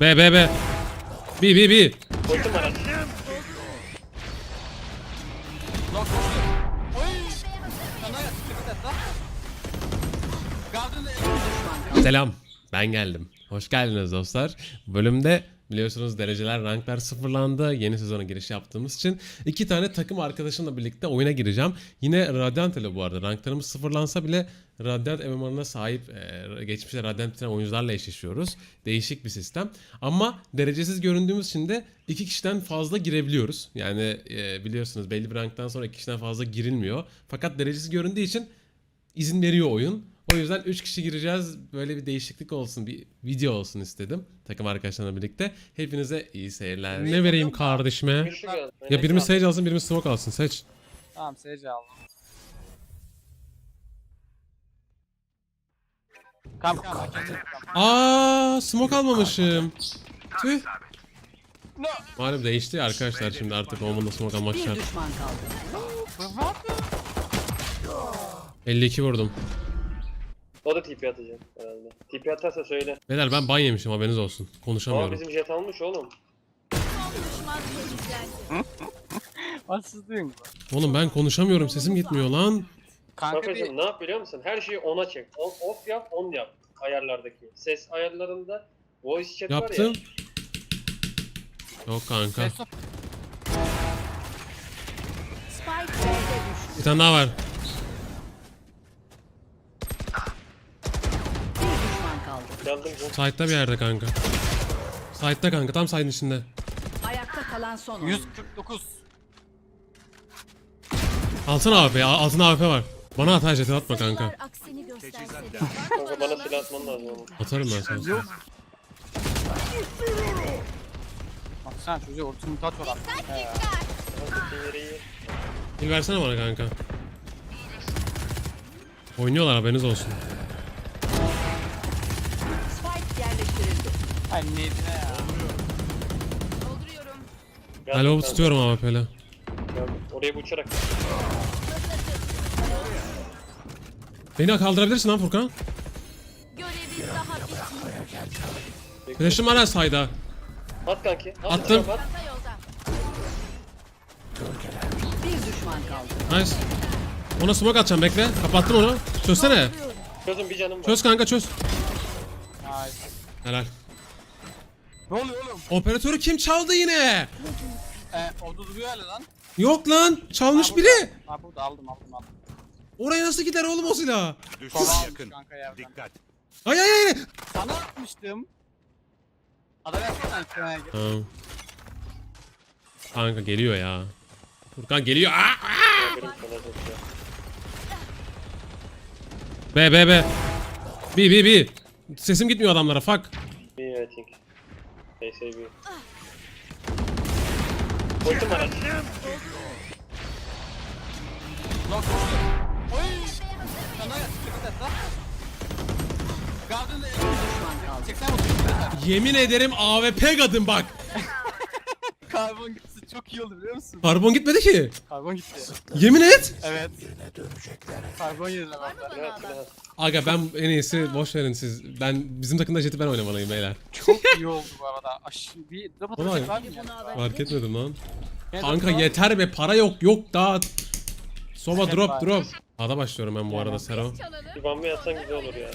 B B B. B B B. Selam. Ben geldim. Hoş geldiniz dostlar. Bölümde biliyorsunuz dereceler, ranklar sıfırlandı. Yeni sezona giriş yaptığımız için iki tane takım arkadaşımla birlikte oyuna gireceğim. Yine Radiant ile bu arada. Ranklarımız sıfırlansa bile Radiant MMR'ına sahip e, geçmişte Radiant oyuncularla eşleşiyoruz. Değişik bir sistem. Ama derecesiz göründüğümüz için de iki kişiden fazla girebiliyoruz. Yani e, biliyorsunuz belli bir ranktan sonra iki kişiden fazla girilmiyor. Fakat derecesiz göründüğü için izin veriyor oyun. O yüzden 3 kişi gireceğiz. Böyle bir değişiklik olsun, bir video olsun istedim. Takım arkadaşlarımla birlikte. Hepinize iyi seyirler. Ne vereyim kardeşime? Ya birimiz Sage alsın, birimiz Smoke alsın. Seç. Tamam Sage aldım. Kam kam. Aa, Smoke almamışım. Tüh. No. Malum değişti ya arkadaşlar şimdi artık Omen'da Smoke almak şart. düşman kaldı. 52 vurdum. O da TP atacak herhalde. TP atarsa söyle. Beyler ben ban yemişim haberiniz olsun. Aa Konuşamıyorum. bizim jet almış oğlum. Bu? Oğlum ben konuşamıyorum sesim gitmiyor lan. Kanka bir ne yap biliyor musun? Her şeyi ona çek. On, off yap, on yap. Ayarlardaki. Ses ayarlarında voice chat Yaptım. var ya. Yok kanka. ses. Bir tane daha var. Bir düşman kaldı. Geldim. Side'da bir yerde kanka. Side'da kanka tam side'ın içinde. Ayakta kalan son oyuncu. 149. Alsana AWP, al- altında AWP var. Bana at jeti atma kanka. aksini gösterse de. Kanka bana silah atman lazım oğlum. Atarım ben sana. Baksana çocuğa ultimate atıyorlar. He. Nasıl yeri iyi. Bir versene bana kanka. Oynuyorlar haberiniz olsun. Yerleştirildi. Ay neydi ne ya? Dolduruyorum. Alo geldim, tutuyorum AWP'yle. geldim. Oraya bu uçarak. Beni kaldırabilirsin lan Furkan. Görevin daha bitmedi. Flash'ım var ha side'a. At kanki. At, Attım. At. Kısa yolda. Bir düşman kaldı. Nice. Ona smoke atacağım bekle. Kapattım onu. Çözsene. Çözün bir canım var. Çöz kanka çöz. Ay. Helal. Ne oluyor oğlum? Operatörü kim çaldı yine? Ee, orada duruyor hala lan. Yok lan. Çalmış Ha, biri. burada. Ha burada aldım aldım aldım. Oraya nasıl gider oğlum o silah? Almış kanka yerden. Dikkat. Ay ay ay. Sana atmıştım. Adam yapsana gel. Tamam. Kanka geliyor ya. Furkan geliyor. Aa, aa. Benim sana çok ya. B B B. B B B. Sesim gitmiyor adamlara. Fuck. Koydum araç. Long koştu. Oy. Sana dikkat et lan. Garden'da Düşman kaldı. 80 vurdu. Yemin ederim AWP kadın bak. Çok iyi oldu biliyor musun? Karbon gitmedi ki. Karbon gitti. Yemin et. Evet. Karbon yediler orada. Silah silah. Aga ben en iyisi boş verin siz. Ben bizim takımda jeti ben oynamalıyım beyler. Çok iyi oldu bu arada. Aşırı bir double Ulan. attack var mı? Fark etmedim lan. Gene Kanka yeter be para yok yok dağıt. Soba drop var. drop. Ada başlıyorum ben bu arada Sero. Çalalım. Bir bamba yatsan güzel olur ya.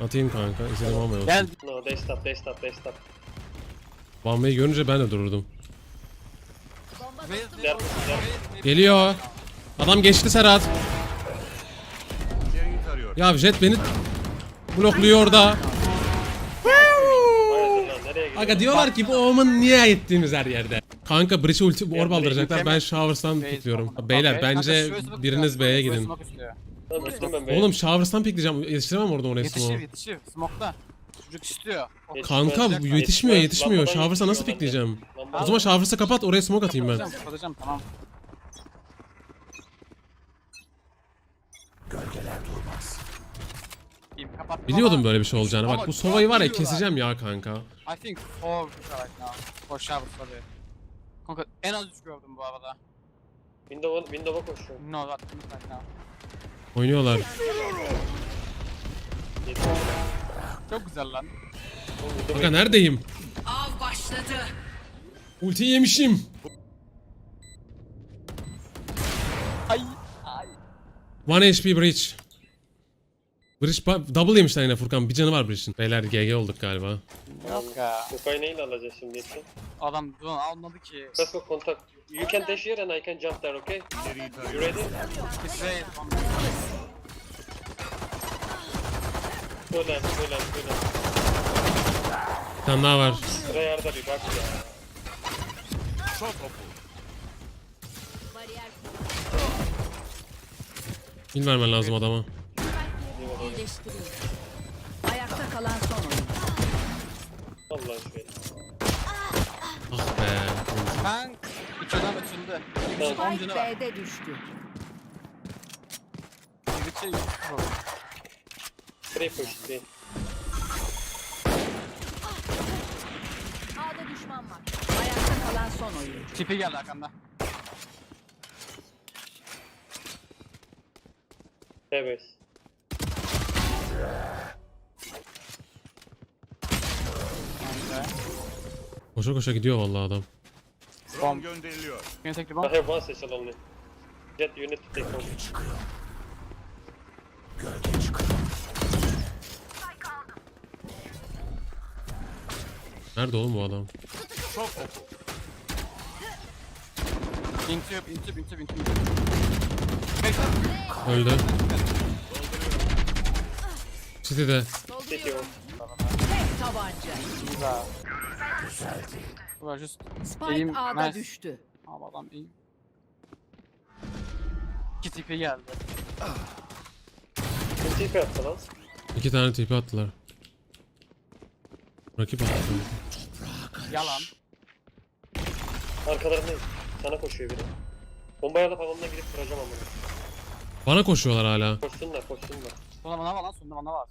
Atayım kanka izledim ama yok. Gel. No, they stop, they stop, they stop. Bambayı görünce ben de dururdum. Geliyor. Adam geçti Serhat. Ya Jet beni blokluyor orada. Aga diyorlar ki bu Omen niye gittiğimiz her yerde. Kanka Breach'e ulti orb aldıracaklar. Ben. Showers'tan pikliyorum. Beyler bence biriniz. B'ye gidin. Oğlum Showers'tan pikleyeceğim. Yetiştiremem orada oraya Yetişir smoke. yetişir. Smoke'da. Çocuk istiyor. Kanka yetişmiyor yetişmiyor. Showers'a nasıl pikleyeceğim? O zaman Showers'a kapat oraya smoke atayım ben. Kapatacağım, kapatacağım tamam. İyi, kapattım Biliyordum ama böyle bir şey olacağını. Bak Ama bu Sova'yı var ya çok keseceğim ya kanka. I think four right now. For shower tabii. Kanka en az 3 gördüm bu arada. Window'a, Window'a koşuyorum. No that right now. Oynuyorlar. Çok güzel lan. Oğlum, Kanka neredeyim? başladı. Ulti yemişim. Ay. Ay. One HP Breach. Breach double yemişler yine Furkan. Bir canı var Breach'in. Beyler GG olduk galiba. Yok ya. Kukayı neyle alacağız şimdi? Adam dur anladı ki. Let's go contact. You can dash here and I can jump there, okay? You ready? Israel. Böyle, böyle, böyle. Bir tane daha var. Rayarda bir bak ya. Bariyer Kill vermen lazım adama. iyileştiriyor. Ayakta kalan son oyuncu. Allah'ın şöyle. Ah be. Ben iki adam açıldı. Tamam. Spike var. B'de düştü. Bir şey yok. Three push, three. A'da düşman var. Son oyuncu. Tipi geldi arkamda. Evet. Koşa koşa gidiyor vallahi adam. Bom. gönderiliyor. Yine tek bir I bom. have one satchel only. Jet, you need to take one. Nerede oğlum bu adam? Çok oku. İnto yap, into yap. Öldü. City one. Tek tabanca. Var just. Spike Eğim, A'da nice. düştü. Abi adam iyi. İki tipi geldi. Kim TP attı lan? İki tane tipi attılar. Rakip attı. Yalan. Arkalarındayım. Sana koşuyor biri. Bombayı alıp havamına gidip kıracağım ama. Bana koşuyorlar hala. Koşsunlar, koşsunlar. Sonra bana var lan, sonra bana var.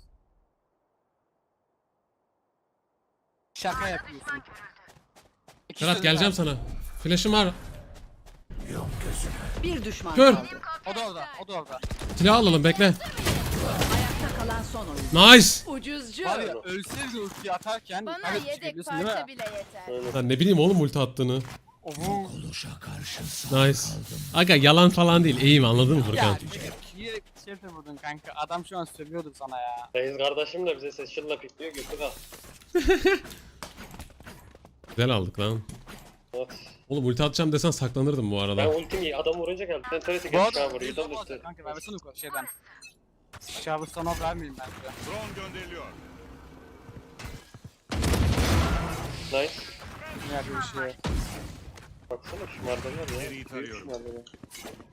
Şaka yapıyorsun. İki Serhat geleceğim var. sana. Flash'ım var. Bir düşman Kör. kaldı. O da orada, o da orada. Silah alalım bekle. Ayakta kalan son oyuncu. Nice. Ucuzcu. Var ya ölseydi ultiyi atarken Bana yedek değil parça mi? bile yeter. Aynen. Ne bileyim oğlum ulti attığını. Ovu. Nice. Aga yalan falan değil. İyiyim anladın mı Furkan? Ya yiyerek şefe vurdun kanka. Adam şu an sövüyordu sana ya. Reis kardeşim de bize satchel'la pikliyor götü kal. Güzel aldık lan. Evet. Oğlum ulti atacağım desen saklanırdım bu Ben arada. ultimi adam vurunca geldi. Sen Bu geç arada değil don't ama lose kanka versene o şeyden. Shower sana vermeyeyim bence. Drone gönderiliyor. Nice. Ya bir şey. Baksana şımardılar ya. İleriyi Büyük tarıyorum. şımardılar.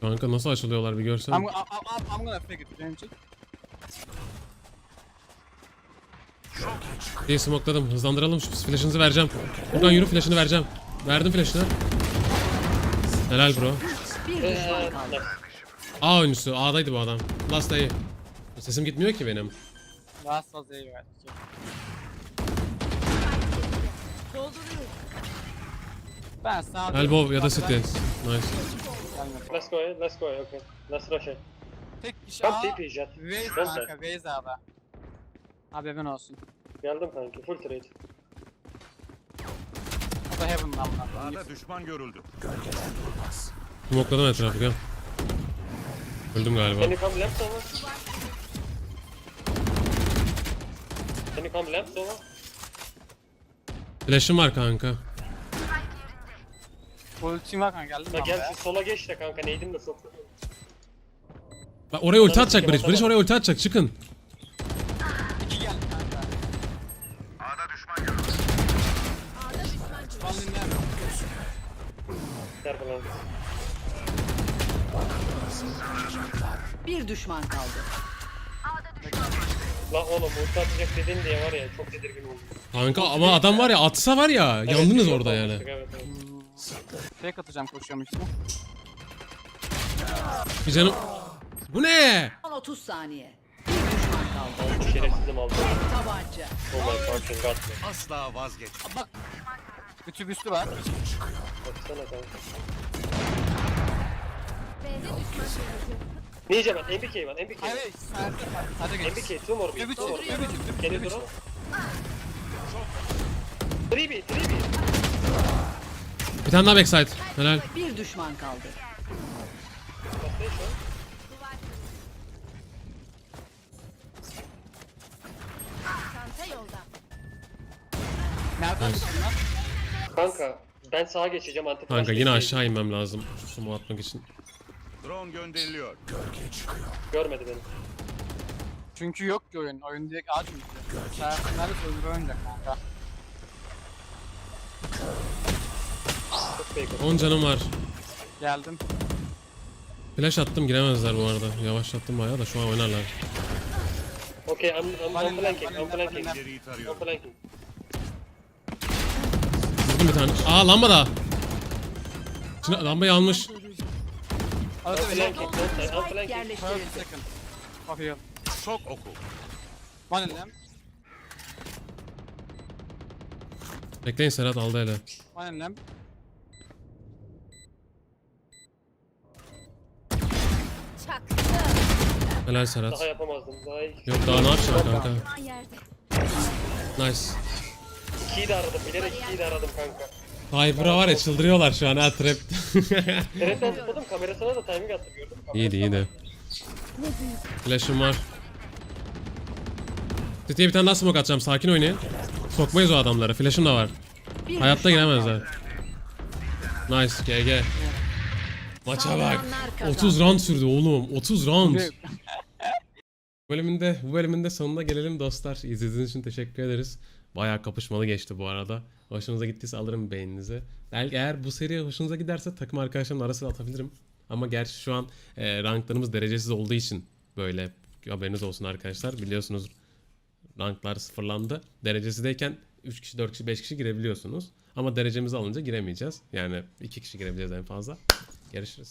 Kanka nasıl açılıyorlar bir görsen. I'm, I'm, I'm, I'm gonna fake it benim için. İyi smokladım. Hızlandıralım şu flash'ınızı vereceğim. Furkan yürü flash'ını vereceğim. Verdim flash'ını. Helal bro. Bir Eee, düşman kaldı. nice. A oyuncusu. A'daydı bu adam. Last A'yı. Sesim gitmiyor ki benim. Daha fazla iyi ver. Ben sağ Elbow ya da City. Nice. Let's go let's go okay. Let's rush it. Tek kişi Come A. TP jet. Waze kanka, Waze abi. Haberin olsun. Geldim kanki, full trade. O da Heaven'dan bunlar. A'da düşman görüldü. Smokladım etrafı gel. Öldüm galiba. Can you come left over? Can you come left over? Flash'ım var kanka. Ultim var kanka geldim Ha ben gel buraya. şu sola geç de kanka neydim de soktum. Bak oraya ulti atacak Bridge. Bridge oraya ulti atacak. Çıkın. İki geldi kanka. A'da düşman Van dinler. Gel falan. Bir düşman kaldı. La oğlum ulti atacak dedin diye var ya çok tedirgin oldum. Kanka ama adam var ya atsa var ya Evet, yandınız orada yani. Evet, evet. Fake atacağım koşuyorum işte. Bir canım. Bu ne? Son 30 saniye. Bir düşman kaldı. Şerefsizim aldım. Tabanca. Oh my fucking god. Asla vazgeç. Bak. Ütü büstü var. Baksana kanka. Ninja man, MBK man, MBK. Hayır hayır. Sadece geç. MBK, two more B, Öbür two more çift, Can you drop? 3B, 3B. Tane daha backside. Helal. Bir düşman kaldı. Nereden? Kanka ben sağa geçeceğim anti Kanka yine aşağı inmem lazım. Şu sumo atmak için. Drone gönderiliyor. Görmedi beni. Çünkü yok ki oyun. Oyun direkt A çünkü. Sen neredeyse oyunu oynayacak kanka. Çok fake. 10 canım var. Geldim. Flash attım giremezler bu arada. Yavaşlattım bayağı da şu an oynarlar. Okay, I'm, I'm, I'm flanking, I'm flanking. vanilla. İleriyi I'm tarıyorum. flanking. Vurdum bir tane. Aa lamba da. Şimdi lambayı almış. I'm flanking, I'm flanking. Second. Heal. Çok oku. One in them. Bekleyin Serhat aldı hele. One in them. Helal Serhat. Daha yapamazdım. Daha iyi. Yok daha ne yapacaksın kanka? Nice. İkiyi de aradım. Bilerek ikiyi de aradım kanka. Hyper'a var ya çıldırıyorlar şu an ha trap. Nereden zıpladım kamerasına da timing attım gördün mü? iyiydi iyiydi. Flash'ım var. City'ye bir tane daha smoke atacağım sakin oynayın. Sokmayız o adamları flash'ım da var. Hayatta giremezler. Nice GG. Maça bak. Saldıranlar kazandı. 30 round sürdü oğlum. 30 round. Bu bölümünde, bu bölümünde sonuna gelelim dostlar. İzlediğiniz için teşekkür ederiz. Bayağı kapışmalı geçti bu arada. Hoşunuza gittiyse alırım beğeninizi. Belki eğer bu seri hoşunuza giderse takım arkadaşlarımla arasına atabilirim. Ama gerçi şu an e, ranklarımız derecesiz olduğu için böyle haberiniz olsun arkadaşlar. Biliyorsunuz ranklar sıfırlandı. Derecesideyken 3 kişi, 4 kişi, 5 kişi girebiliyorsunuz. Ama derecemizi alınca giremeyeceğiz. Yani 2 kişi girebileceğiz en fazla. Görüşürüz.